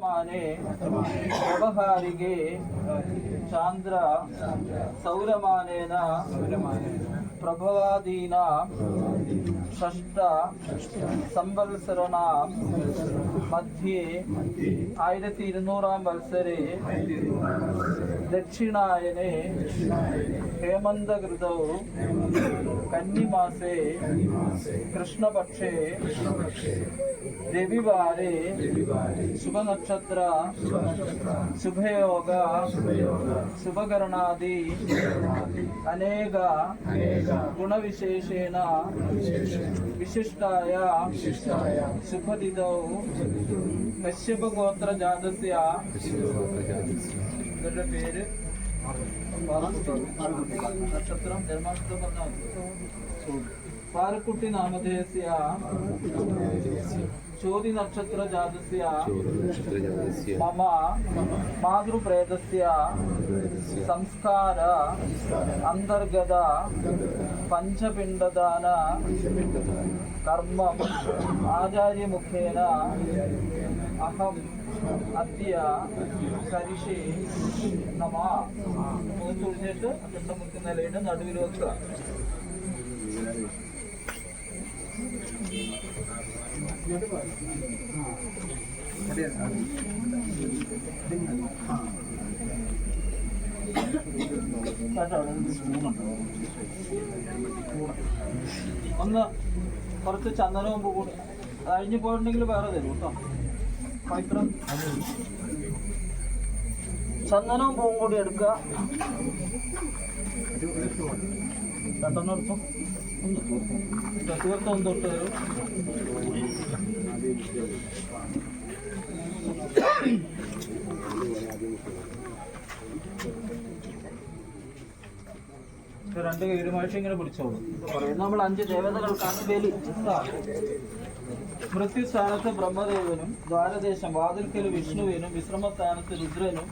ಮಾನೆ ವ್ಯವಹಾರಿಗೆ ಚಾಂದ್ರ ಸೌರಮಾನೇನ ಪ್ರಭವಾದೀನ षष्ट संवत्सराणां मध्ये आयरति इरुनूरां वत्सरे दक्षिणायने हेमन्तकृतौ कन्निमासे कृष्णपक्षे रविवारे शुभनक्षत्र శుభయోగ శుభకరణాది అనేక గుణ విశేషేణ ശുഭദിതൗ കശ്യപഗോത്ര ജാതസ്യ ഇവരുടെ പേര് നക്ഷത്രം ജന്മാഷ്ടം പാറക്കുട്ടി നാമധേയസ്യ ചോതി നക്ഷത്ര ജാതസ്യ മമ മാതൃപ്രേതസ്യ സംസ്കാര അന്തർഗത പഞ്ചപിണ്ഡദാന കർമ്മം ആചാര്യമുഖേന അഹം അദ്യ കരിഷി നമാ മൂന്ന് കുഴിഞ്ഞിട്ട് പിണ്ടമുക്ക് നിലയുടെ നടുവിൽ വെക്കുക സ്പൂണുണ്ട്. ഒന്ന് കുറച്ച് ചന്ദനവും കൂടി. അത് അഴിഞ്ഞു പോയിട്ടുണ്ടെങ്കിൽ വേറെ തരും കേട്ടോ. പൈത്രം. ചന്ദനവും പൂവും കൂടി എടുക്കുക പെട്ടെന്ന് എടുത്തു? തീർത്തും തൊട്ട് തരും. രണ്ട് കൈരുമായിട്ട് ഇങ്ങനെ പിടിച്ചോളൂ. പറയുന്നത് നമ്മൾ അഞ്ച് ദേവതകൾക്കാണ് ബലി. മൃത്യുസ്ഥാനത്ത് ബ്രഹ്മദേവനും ദ്വാരദേശം വാതിൽക്കൽ വിഷ്ണുവിനും വിശ്രമസ്ഥാനത്ത് രുദ്രനും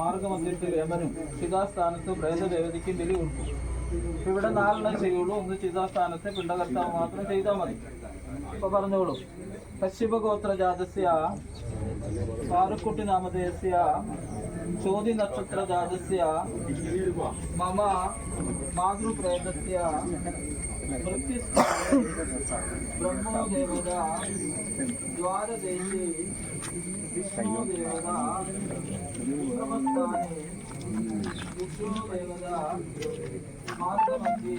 മാർഗമന്ദിരത്തിൽ യമനും ചിതാസ്ഥാനത്ത് പ്രേതദേവതയ്ക്കും ബലി കൊടുക്കും. ഇവിടെ നാലെണ്ണം ചെയ്യുള്ളൂ. ഒന്ന് ചിതാസ്ഥാനത്ത് പിണ്ടകർത്താവ് മാത്രം ചെയ്താൽ മതി. അപ്പൊ പറഞ്ഞോളൂ. പശ്ചിമഗോത്ര ജാതസ്യ പാറക്കുട്ടി നാമധേയസ്യ ചോതി നക്ഷത്ര ജാതസ്യ മമ മാതൃപ്രേതസ്യ ബ്രഹ്മോ ദേവത ദ്വാരദേശേ വിഷ്ണു ദേവത വിക്രമസ്ഥാനെ വിഷ്ണു ദേവത മാർഗമധ്യേ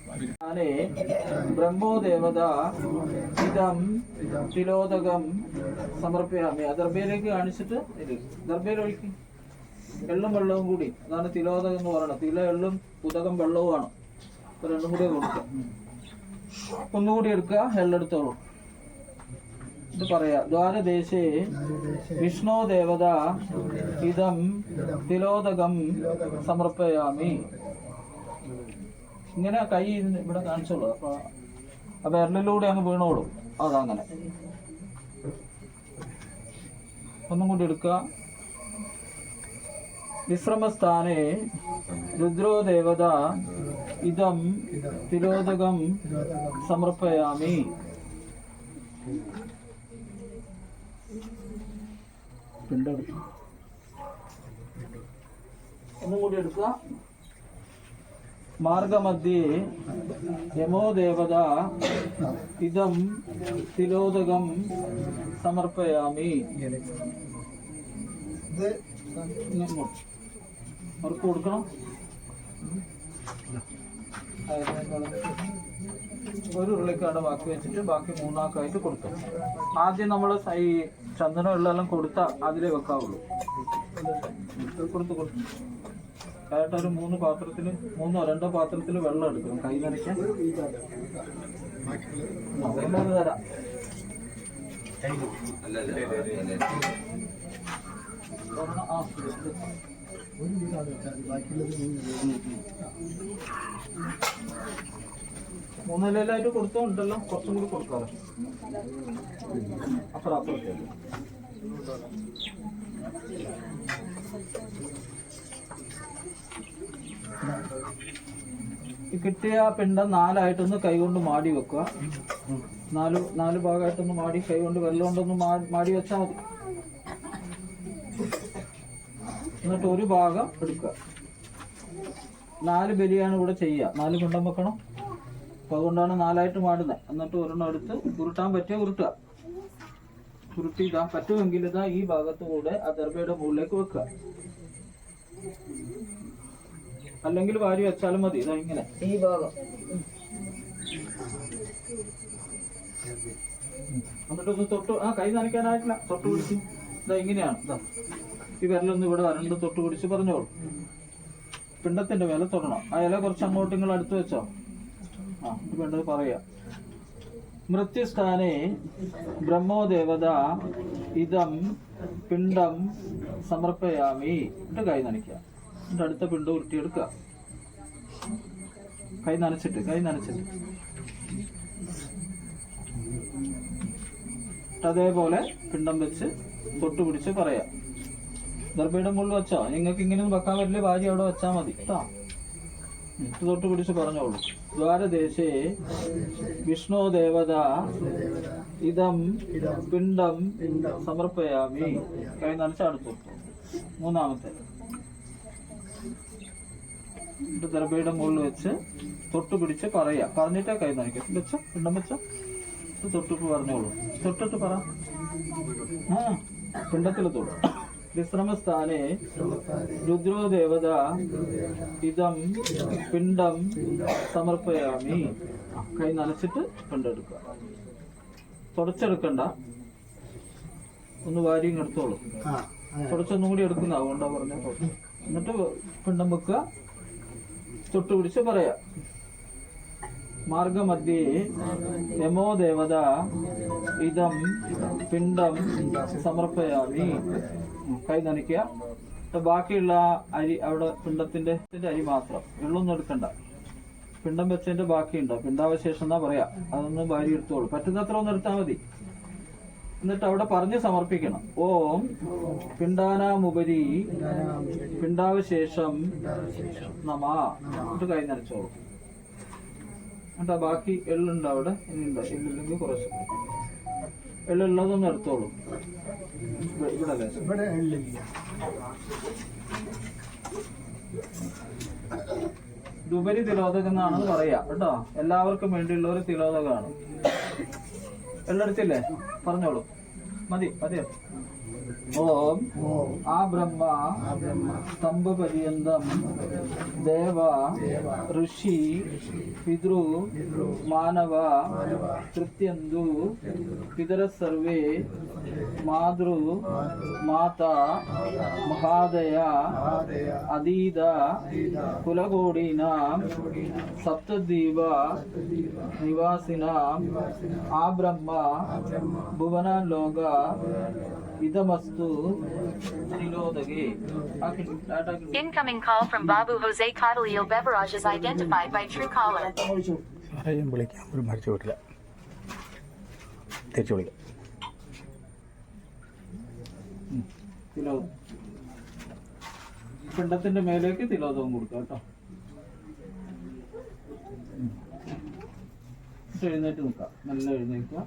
ദേവത ഇതം തിലോദകം സമർപ്പയാമി. ആ ദർബയിലേക്ക് കാണിച്ചിട്ട് ദർഭയിൽ ഒഴിക്കും. എള്ളും വെള്ളവും കൂടി. അതാണ് തിലോദകം എന്ന് പറയുന്നത്. തില എള്ളും ഉദകം വെള്ളവുമാണ് രണ്ടും കൂടി കൊടുക്കുക ഒന്നുകൂടി എടുക്കുക. എള്ളെടുത്തോളൂ ഇത് പറയാ. ദ്വാരദേശേ വിഷ്ണോ ദേവത ഇതം തിലോദകം സമർപ്പയാമി. ഇങ്ങനെ കൈ ഇവിടെ കാണിച്ചോളൂ. അപ്പൊ ആ വിരലിലൂടെ അങ്ങ് വീണോളൂ. അതങ്ങനെ ഒന്നും കൂടി എടുക്കുക. വിശ്രമസ്ഥാനെ രുദ്രോ ദേവത ഇതം തിരോധകം സമർപ്പയാമി. ഒന്നും കൂടി എടുക്കുക. മാർഗമധ്യേ യമോ ദേവത ഇതം തിലോദകം സമർപ്പയാമി. അവർക്ക് കൊടുക്കണം. ഒരു ഉരുളിക്കാട് ബാക്കി വെച്ചിട്ട് ബാക്കി മൂന്നാക്കായിട്ട് കൊടുക്കും. ആദ്യം നമ്മൾ ഈ ചന്ദനം എള്ളെല്ലാം കൊടുത്താൽ അതിലേ വെക്കാവുള്ളൂ. കൊടുത്ത് കൊടുത്തു. ആയിട്ട് ഒരു മൂന്ന് പാത്രത്തിൽ മൂന്നോ രണ്ടോ പാത്രത്തിൽ വെള്ളം എടുക്കണം. കൈ നനയ്ക്കാൻ. മൂന്നിലായിട്ട് കൊടുത്തോണ്ടല്ലോ. കുറച്ചും കൂടി കൊടുക്കാറ് അപ്പുറം അപ്പുറത്തേക്ക് കിട്ടിയ പിണ്ടം നാലായിട്ടൊന്ന് കൈകൊണ്ട് മാടി വെക്കുക. നാല് നാല് ഭാഗമായിട്ടൊന്ന് മാടി കൈകൊണ്ട് വെള്ളം കൊണ്ടൊന്ന് മാടി വെച്ചാൽ മതി. എന്നിട്ട് ഒരു ഭാഗം എടുക്കുക. നാല് ബലിയാണ് ഇവിടെ ചെയ്യുക. നാല് പിണ്ടം വെക്കണം. അപ്പൊ അതുകൊണ്ടാണ് നാലായിട്ട് മാടുന്നത് എന്നിട്ട് ഒരെണ്ണം എടുത്ത് ഉരുട്ടാൻ പറ്റിയ ഉരുട്ടുക. ഉരുട്ടി പറ്റുമെങ്കിൽ ഇതാ ഈ ഭാഗത്തുകൂടെ ആ ദർബയുടെ മുകളിലേക്ക് വെക്കുക. അല്ലെങ്കിൽ വാരി വെച്ചാലും മതി. ഇതാ ഇങ്ങനെ. ഈ ഭാഗം. എന്നിട്ടൊന്ന് തൊട്ട് ആ കൈ നനയ്ക്കാനായിട്ടില്ല. തൊട്ട് പിടിച്ച്. ഇതാ ഇങ്ങനെയാണ്. ഇതാ. ഈ വിരലൊന്നും ഇവിടെ വരണ്ട് തൊട്ട് പിടിച്ച് പറഞ്ഞോളൂ. പിണ്ടത്തിന്റെ വില തൊടണം. ആ ഇല കുറച്ച് അങ്ങോട്ട് നിങ്ങൾ അടുത്ത് വെച്ചോ. ആ വേണ്ടത് പറയാ? മൃത്യുസ്ഥാനെ ബ്രഹ്മോദേവത ഇതം പിണ്ടം സമർപ്പയാമി. എന്നിട്ട് കൈ നനയ്ക്കുക. എന്നിട്ട് അടുത്ത പിണ്ടം ഉരുട്ടിയെടുക്കുക. കൈ നനച്ചിട്ട് കൈ നനച്ചിട്ട്. അതേപോലെ പിണ്ടം വെച്ച് തൊട്ട് പിടിച്ച് പറയാം. ദർഭയുടെ മുകളിൽ വെച്ചോ നിങ്ങൾക്ക് ഇങ്ങനെ വെക്കാൻ പറ്റില്ല ഭാര്യ അവിടെ വെച്ചാൽ മതി കേട്ടോ. തൊട്ട് പിടിച്ച് പറഞ്ഞോളൂ. ദ്വാരദേശേ വിഷ്ണു ദേവത ഇതം പിണ്ടം സമർപ്പയാമി. കൈ നനച്ച് അടുത്തു. മൂന്നാമത്തെ. ദർഭയുടെ മുകളിൽ വെച്ച് തൊട്ട് പിടിച്ച് പറയാ പറഞ്ഞിട്ടേ കൈ നനയ്ക്കും. വെച്ചോ? പിണ്ടം വെച്ചോ? തൊട്ടിപ്പ് തൊട്ടിട്ട് പറഞ്ഞോളൂ. തൊട്ടിട്ട് പറ. ആ പിണ്ടത്തിൽ തൊടും. വിശ്രമസ്ഥാനെ രുദ്രോ ദേവത ഇതം പിണ്ടം സമർപ്പയാമി. കൈ നനച്ചിട്ട് പിണ്ടെടുക്കുക തുടച്ചെടുക്കണ്ട. ഒന്ന് വാരിയും എടുത്തോളൂ. തുടച്ചൊന്നും കൂടി എടുക്കുന്ന അതുകൊണ്ടാ പറഞ്ഞ എന്നിട്ട് പിണ്ടം വെക്കുക. തൊട്ട് പിടിച്ച് പറയാ. മാർഗമധ്യേ യമോ ദേവത ഇതം പിണ്ടം സമർപ്പയാമി. കൈ നനയ്ക്കുക. ബാക്കിയുള്ള അരി അവിടെ പിണ്ടത്തിന്റെ അരി മാത്രം. വെള്ളമൊന്നും എടുക്കണ്ട. പിണ്ടം വെച്ചതിന്റെ ബാക്കിയുണ്ടോ? പിണ്ടാവശേഷം എന്നാ പറയാ? അതൊന്ന് ഭാര്യ എടുത്തോളൂ പറ്റുന്നത്ര ഒന്ന് എടുത്താൽ മതി. എന്നിട്ട് അവിടെ പറഞ്ഞ് സമർപ്പിക്കണം. ഓം പിണ്ടാനാമുപരി പിണ്ടാവശേഷം നമ. എന്നിട്ട് കൈ നനച്ചോളൂ എന്നിട്ട് ബാക്കി എള്ളുണ്ട് അവിടെ. ഇനിയുണ്ട്. എല്ലില്ലെങ്കിൽ കുറച്ച്. എള്ളുള്ളതൊന്നും എടുത്തോളൂ. ഇവിടെ- ഇവിടെ അല്ലേ? ഉപരി തിലോതകം എന്നാണ് പറയാ. കേട്ടോ? എല്ലാവർക്കും വേണ്ടിയുള്ള ഒരു തിലോദകമാണ് എള്ളെടുത്തില്ലേ പറഞ്ഞോളൂ. മതി മതിയോ? ഓം ഓം ആ ബ്രഹ്മ ആ ബ്രഹ്മ സ്തംഭപര്യന്തം ദേവ ഋഷി പിതൃ മാനവ തൃത്യന്തു പിതര സർവേ മാതൃ മാതാ മഹാദയ മഹാദയ അതീത കുലകോടീനാം സപ്തദ്വീപ നിവാസിനാം ആ Incoming call from Babu Jose Cotillo Beverages identified by Truecaller. ആരെയും വിളിക്കാം. ഒരു മരിച്ചു പോയിട്ടില്ല തിരിച്ചു വിളിക്കാം. തിലോദം പിണ്ടത്തിന്റെ മേലേക്ക് തിലോദവും കൊടുക്കാം കേട്ടോ. എഴുന്നേറ്റ് നിൽക്കാം. നല്ല എഴുന്നേക്കുക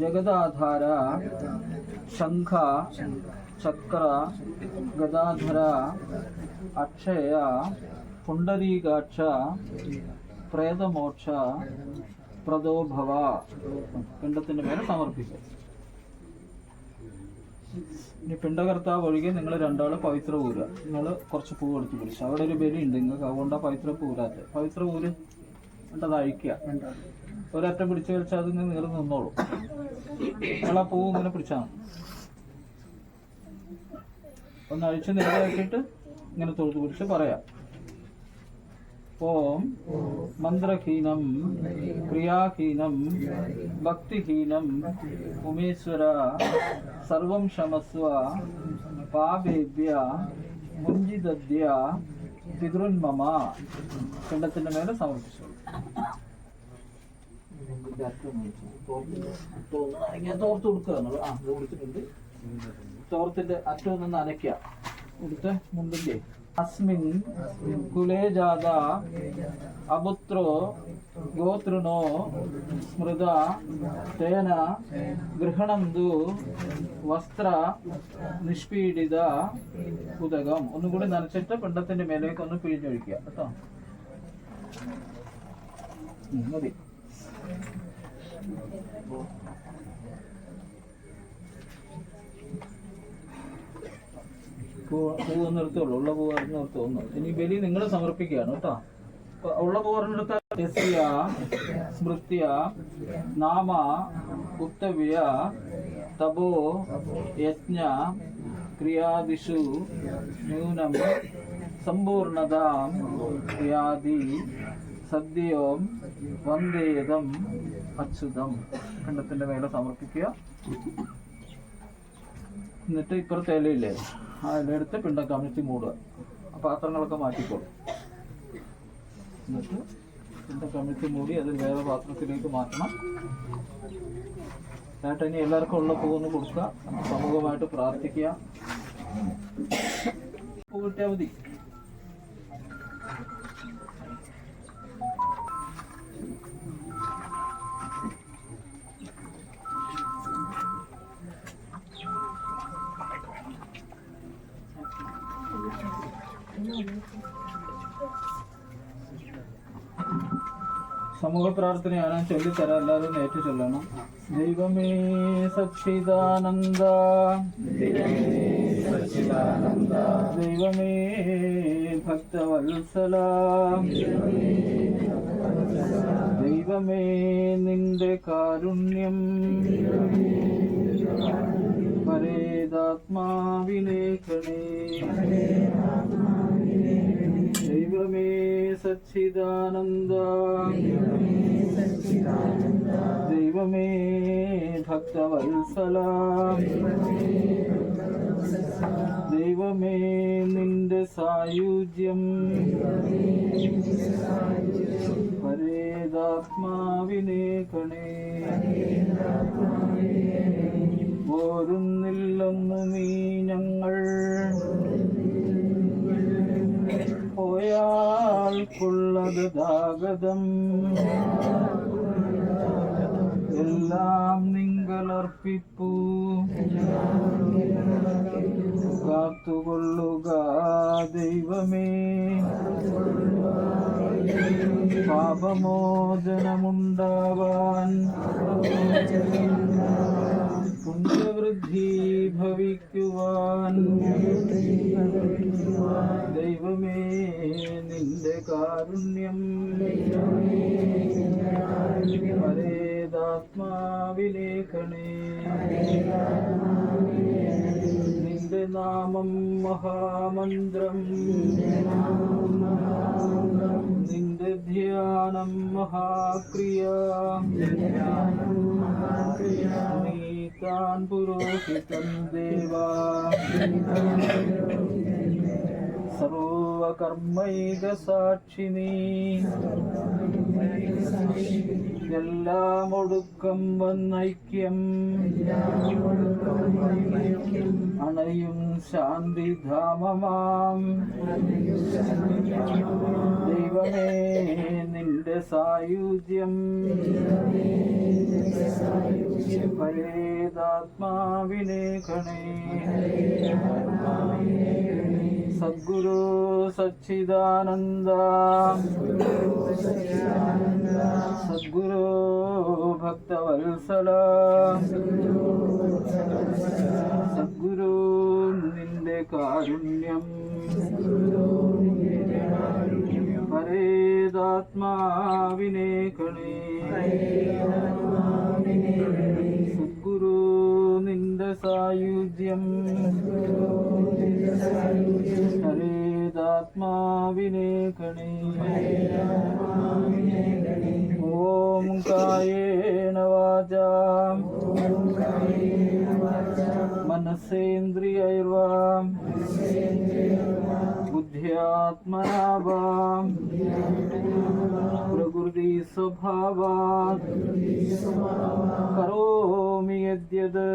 జగదాధార శంఖ చక్ర గదాధర అక్షయ పుండరీగాక్ష ప్రేతమోక్ష ప్రదోభవ కింద మీద సమర్పిస్తారు ഇനി പിണ്ടകർത്താവ് ഒഴികെ നിങ്ങൾ രണ്ടാൾ പവിത്ര ഊരുക. നിങ്ങൾ കുറച്ച് പൂ എടുത്ത് പിടിച്ചു. അവിടെ ഒരു ബലി ഉണ്ട്. നിങ്ങൾക്ക് അതുകൊണ്ട് പവിത്ര പൂരാത്ത പവിത്ര പൂര് എന്നിട്ട് അത് അഴിക്കുക. ഒരറ്റം പിടിച്ചു വലിച്ചാൽ അതിങ്ങനെ നീറി നിന്നോളൂ. നിങ്ങൾ ആ പൂവ് ഇങ്ങനെ പിടിച്ചാൽ മതി. ഒന്ന് അഴിച്ച് നേരെയാക്കിയിട്ട് ഇങ്ങനെ തൊഴുത്ത് പിടിച്ച് പറയാം. ഓം മന്ത്രഹീനം ക്രിയാഹീനം ഭക്തിഹീനം ഉമേശ്വര സർവം ക്ഷമസ്വ പാപേഭ്യ മുഞ്ചിതദ്യ പിതൃന്മമ. പിണ്ടത്തിന്റെ മേലെ സമർപ്പിച്ചു. തോർത്ത് കൊടുത്തിട്ടുണ്ട്. തോർത്തിന്റെ അറ്റം നിന്ന് അനക്കുക ഇവിടുത്തെ മുണ്ടിന്റെ അസ്മിൻ കുലേ ജാത അപുത്രോ ഗോതൃണോ സ്മൃത തേന ഗൃഹണന്തു വസ്ത്ര നിഷ്പീഡിത ഉദകം ഒന്നും കൂടി നനച്ചിട്ട് പിണ്ടത്തിന്റെ മേലേക്ക് ഒന്ന് പിഴിഞ്ഞൊഴിക്കുക കേട്ടോ? ഉം, മതി. പൂ- പൂവ് ഉള്ള പൂവ് ഒന്ന് ഇനി ബലി നിങ്ങൾ സമർപ്പിക്കുകയാണ് കേട്ടോ. ഉള്ള പൂവർന്നെടുത്ത യസ്യ സ്മൃത്യ നാമ ഉത്തവ്യ തപോ യജ്ഞ ക്രിയാദിഷു ന്യൂനം സമ്പൂർണതാം ക്രിയാദി സദ്യയോം വന്ദേതം അച്യുതം. ഖണ്ഡത്തിന്റെ മേലെ സമർപ്പിക്കുക. എന്നിട്ട് ഇപ്പുറത്തെ ഇലയില്ലേ? ആ ഇലയെടുത്ത് പിണ്ടം കമിഴ്ത്തി മൂടുക ആ പാത്രങ്ങളൊക്കെ മാറ്റിക്കോളും എന്നിട്ട് പിണ്ടം കമിഴ്ത്തി മൂടി അത് വേറെ പാത്രത്തിലേക്ക് മാറ്റണം. ചേട്ടൻ ഇനി എല്ലാവർക്കും ഉള്ള പൂവൊന്ന് കൊടുക്കുക. സമൂഹമായിട്ട് പ്രാർത്ഥിക്കുക. പൂ കിട്ടിയാൽ മതി. സമൂഹ പ്രാർത്ഥനയാണ് ചൊല്ലിത്തരാം എല്ലാവരും ഏറ്റു ചൊല്ലണം ദൈവമേ സച്ചിദാനന്ദ. ദൈവമേ ഭക്തവത്സല. ദൈവമേ നിന്റെ കാരുണ്യം. പരേതാത്മാവിലേക്കണേ ദൈവമേ സച്ചിദാനന്ദ. ദൈവമേ ഭക്തവത്സല. ദൈവമേ നിന്റെ സായുജ്യം. പരേതാത്മാവിനെ കണേ. പോരുന്നില്ലൊന്നു നീ ഞങ്ങൾ പോയാൽ താഗതം എല്ലാം നിങ്ങളർപ്പിപ്പു. കാത്തുകൊള്ളുക ദൈവമേ. പാപമോചനമുണ്ടാവാൻ പുണ്യവൃദ്ധി ഭവിക്കുവാൻ ദൈവമേ നിന്റെ കാരുണ്യം പരേതാത്മാവിലേഖണേ നിന്റെ നാമം മഹാമന്ത്രം. നിന്റെ ധ്യാനം മഹാക്രിയ. താൻ പുരോഹിതം ദേവാ. സർവകർമ്മൈക സാക്ഷിനീ എല്ലാം ഒടുക്കം വന്നൈക്യം. അണയും ശാന്തിധാമമാം ദൈവമേ നിന്റെ സായുജ്യം പരേതാത്മാവിനെ കണേ സദ്ഗുരു സച്ചിദാനന്ദ. സദ്ഗുരു ഭക്തവത്സല. സദ്ഗുരു നിന്റെ കാരുണ്യം. പരേതാ കണേ सायुज्यम हरेदात्मा विनेकणे ओम कायेन वाचा। मनसेन्द्रियैर्वा। बुद्ध्यात्मना वा പ്രകൃതി സ്വഭാവാത് കരോമി യദ്യത്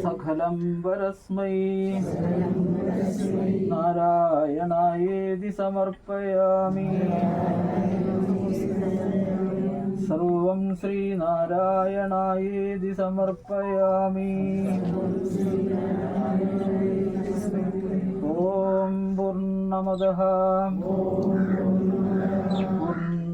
സകലം വരസ്മൈ നാരായണായേതി സമർപ്പയാമി സർവം ശ്രീനാരായണായേതി സമർപ്പയാമി ഓം പൂർണമദഃ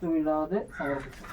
കൂട്ടുവിടാതെ സമർപ്പിച്ചു.